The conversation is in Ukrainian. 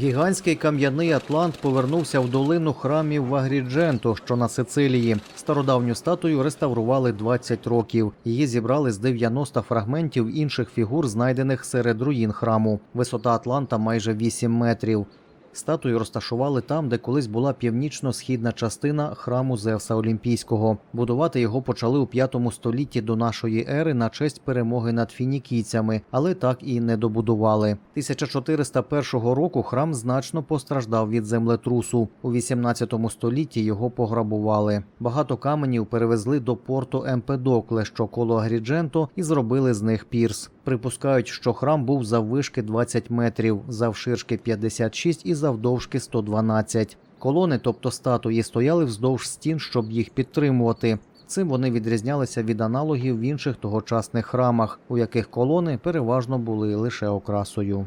Гігантський кам'яний Атлант повернувся в долину храмів Вагрідженту, що на Сицилії. Стародавню статую реставрували 20 років. Її зібрали з 90 фрагментів інших фігур, знайдених серед руїн храму. Висота Атланта майже 8 метрів. Статую розташували там, де колись була північно-східна частина храму Зевса Олімпійського. Будувати його почали у 5 столітті до нашої ери на честь перемоги над фінікійцями, але так і не добудували. 1401 року храм значно постраждав від землетрусу. У 18 столітті його пограбували. Багато каменів перевезли до порту Емпедокле, що коло Агрідженто, і зробили з них пірс. Припускають, що храм був заввишки 20 метрів, завширшки 56 і завдовжки 112. Колони, тобто статуї, стояли вздовж стін, щоб їх підтримувати. Цим вони відрізнялися від аналогів в інших тогочасних храмах, у яких колони переважно були лише окрасою.